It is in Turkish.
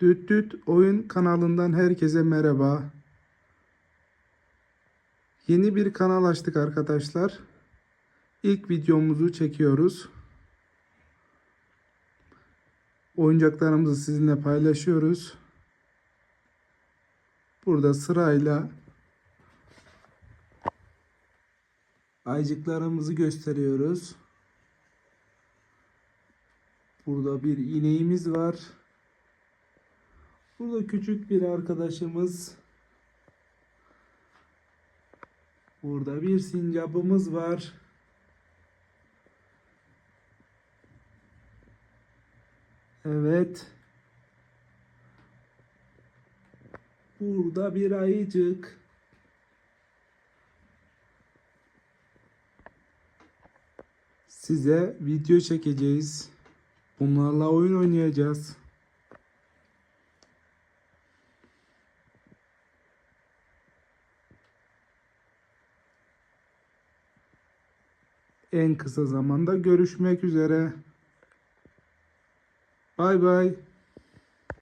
Düt Düt Oyun kanalından herkese merhaba. Yeni bir kanal açtık arkadaşlar. İlk videomuzu çekiyoruz. Oyuncaklarımızı sizinle paylaşıyoruz. Burada sırayla aycıklarımızı gösteriyoruz. Burada bir ineğimiz var. Burada küçük bir arkadaşımız. Burada bir sincapımız var. Evet. Burada bir ayıcık. Size video çekeceğiz. Bunlarla oyun oynayacağız. En kısa zamanda görüşmek üzere. Bay bay.